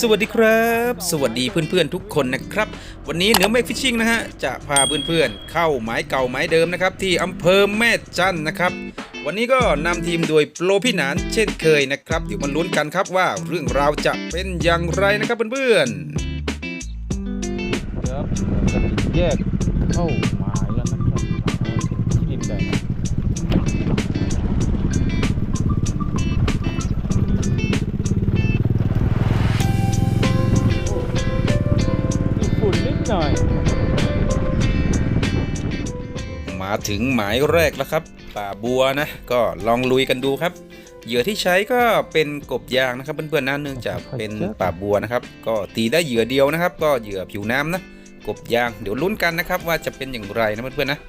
สวัสดีครับ สวัสดีเพื่อนๆทุกคนนะครับ วันนี้เหนือเมฆฟิชชิ่งนะฮะจะพาเพื่อนๆเข้าหมายเก่าหมายเดิมนะครับ ที่อำเภอแม่จันนะครับ วันนี้ก็นำทีมโดยโปรพี่หนานเช่นเคยนะครับเดี๋ยวมาลุ้นกันครับว่าเรื่องราวจะเป็นอย่างไรนะครับเพื่อนๆครับแยกเข้าหมาย มาถึงหมายแรกแล้วครับ ป่าบัวนะ ก็ลองลุยกันดูครับ เหยื่อที่ใช้ก็เป็นกบยางนะครับเพื่อนๆนะเนื่องจากเป็นป่าบัวนะครับ ก็ตีได้เหยื่อเดียวนะครับ ก็เหยื่อผิวน้ำนะ กบยางเดี๋ยวลุ้นกันนะครับว่าจะเป็นอย่างไรนะเพื่อนๆนะ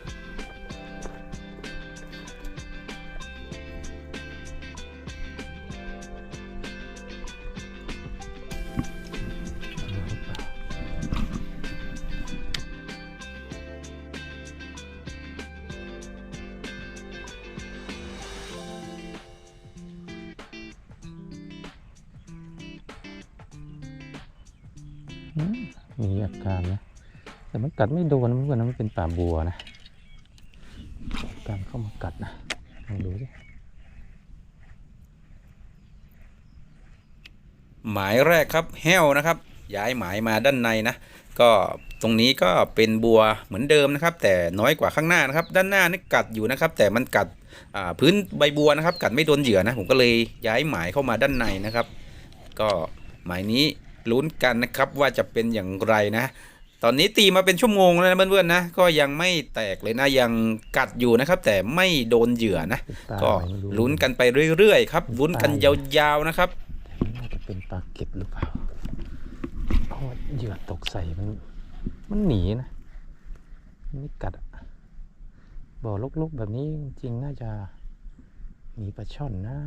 มีอาการนะ แต่มันกัดไม่โดนเพื่อนนะมันเป็นป่าบัวนะ การเข้ามากัดนะลองดูสิหมายแรกครับแห้วนะครับ ย้ายหมายมาด้านในนะ ก็ตรงนี้ก็เป็นบัวเหมือนเดิมนะครับ แต่น้อยกว่าข้างหน้านะครับ ด้านหน้านี่กัดอยู่นะครับ แต่มันกัดพื้นใบบัวนะครับ กัดไม่โดนเหยื่อนะ ผมก็เลยย้ายหมายเข้ามาด้านในนะครับ ก็หมายนี้ ลุ้นกันนะครับว่าจะเป็นอย่างไรนะ ตอนนี้ตีมาเป็นชั่วโมงแล้วนะเพื่อนๆนะ ก็ยังไม่แตกเลยนะยังกัดอยู่นะครับ แต่ไม่โดนเหยื่อนะเป็นปลาก็อะไรไม่รู้ลุ้นกันไปเรื่อยๆครับลุ้นกันยาวๆนะครับน่าจะเป็นปลาเก็บหรือเปล่าเพราะว่าเหยื่อตกใส่มันมันหนีนะมันไม่กัดอะบ่อลกๆแบบนี้จริงๆน่าจะมีปลาช่อนนะ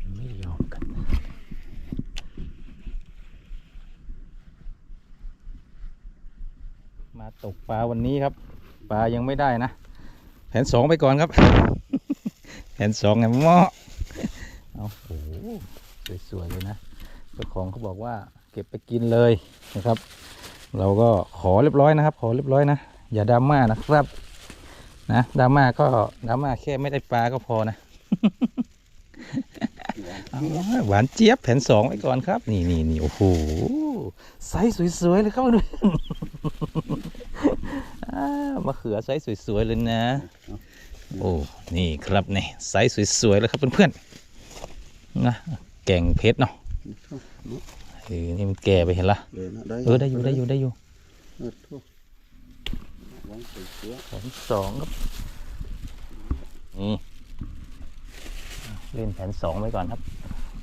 มันไม่ยอมกัดนะมา ตกปลาวันนี้ครับ ปลายังไม่ได้นะ แผนสองไปก่อนครับ แผนสองไงมอเอาโอ้โหสวยๆเลยนะเจ้าของเขาบอกว่าเก็บไปกินเลยนะครับ เราก็ขอเรียบร้อยนะครับ ขอเรียบร้อยนะ อย่าดราม่านะครับนะดราม่าก็ดราม่าแค่ไม่ได้ปลาก็พอนะหวานเจี๊ยบแผ่นสองไว้ก่อนครับ นี่นี่นี่โอ้โหไซส์สวยๆเลยครับเพื่อน มะเขือไซส์สวยๆเลยนะ โอ้ นี่ครับนี่ไซส์สวยๆเลยครับเพื่อนๆนะแก่งเพชรเนาะเออนี่มันแก่ไปเห็นละเลยนะได้เออได้อยู่ได้อยู่ได้อยู่เออโทษวางใส่เสื้อแผนสองครับนี่เล่นแผนสองไว้ก่อนครับ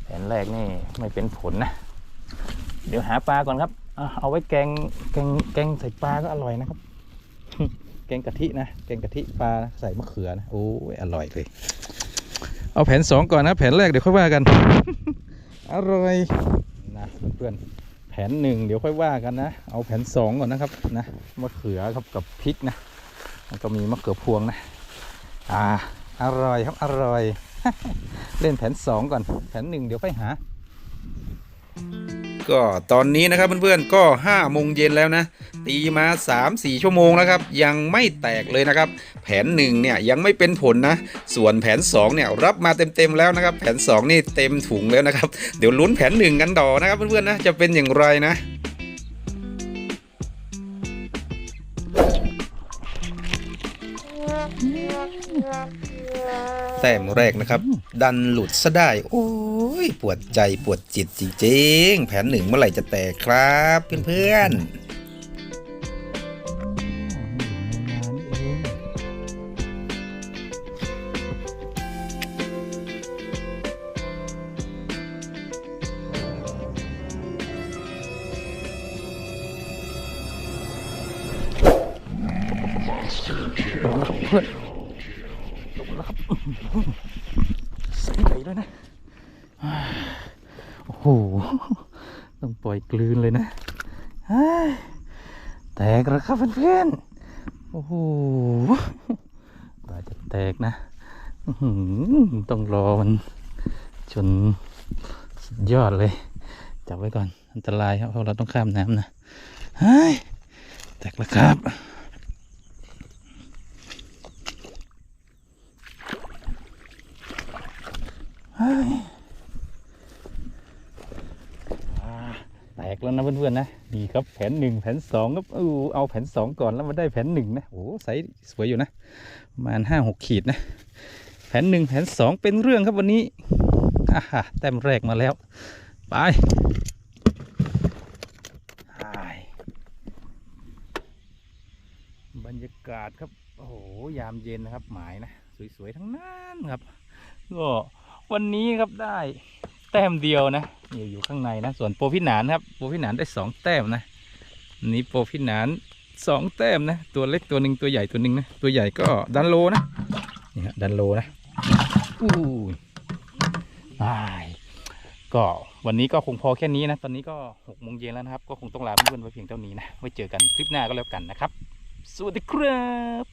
แผนแรกนี่ไม่เป็นผลนะ เดี๋ยวหาปลาก่อนครับ เอาเอาไว้แกงแกงแกงใส่ปลาก็อร่อยนะครับแกงกะทินะแกงกะทิปลาใส่มะเขือนะโอ้ยอร่อยเลย เอาแผนสองก่อนนะแผนแรกเดี๋ยวค่อยว่ากัน อร่อยนะเพื่อนๆแผนหนึ่งเดี๋ยวค่อยว่ากันนะ เอาแผนสองก่อนนะครับนะมะเขือครับกับพริกนะแล้วก็มีมะเขือพวงนะ อ่าอร่อยครับอร่อย เล่นแผนสองก่อน แผนหนึ่งเดี๋ยวค่อยหา ก็ตอนนี้นะครับเพื่อนๆก็5โมงเย็นแล้วนะ ตีมา 3-4 ชั่วโมงแล้วครับ ยังไม่แตกเลยนะครับ แผน1เนี่ยยังไม่เป็นผลนะ ส่วนแผน2เนี่ยรับมาเต็มๆแล้วนะครับ แผน 2 นี่เต็มถุงแล้วนะครับ เดี๋ยวลุ้นแผน 1 กันต่อนะครับเพื่อนๆนะจะเป็นอย่างไรนะแต้มแรกนะครับ ดันหลุดซะได้โอ้ ยปวดใจปวดจิตจริงๆ แผนหนึ่งเมื่อไหร่จะแตกครับเพื่อนๆโดนแล้วเพื่อนโดนแล้วครับใส่ใหญ่ด้วยนะ โอ้โห ต้องปล่อยกลืนเลยนะแตกแล้วครับเพื่อนๆ โอ้โหว่าจะแตกนะต้องรอมันจนสุดยอดเลย จับไว้ก่อน อันตรายครับเพราะเราต้องข้ามน้ำนะเฮ้ยแตกแล้วครับเฮ้ยอ่า แล้วนะเพื่อนๆนะนี่ครับแผนหนึ่งแผนสองครับเอาเอาแผนสองก่อนแล้วมาได้แผนหนึ่งนะโอ้ไซส์สวยอยู่นะประมาณห้าหกขีดนะ แผนหนึ่งแผนสองเป็นเรื่องครับวันนี้อ่าฮะแต้มแรกมาแล้วไปไปบรรยากาศครับโอ้โหยามเย็นนะครับหมายนะ สวยๆทั้งนั้นครับก็วันนี้ครับได้ แต้มเดียวนะอยู่อยู่ข้างในนะส่วนโปรพิหนานครับโปรพิหนานได้สองแต้มนะนี้โปรพิหนานสองแต้มนะตัวเล็กตัวหนึ่งตัวใหญ่ตัวหนึ่งนะตัวใหญ่ก็ดันโลนะนี่ฮะดันโลนะอู้ยายก็วันนี้ก็คงพอแค่นี้นะ ตอนนี้ก็หกโมงเย็นแล้วนะครับ ก็คงต้องลาเพื่อนๆไว้เพียงเท่านี้นะไว้เจอกันคลิปหน้าก็แล้วกันนะครับ สวัสดีครับ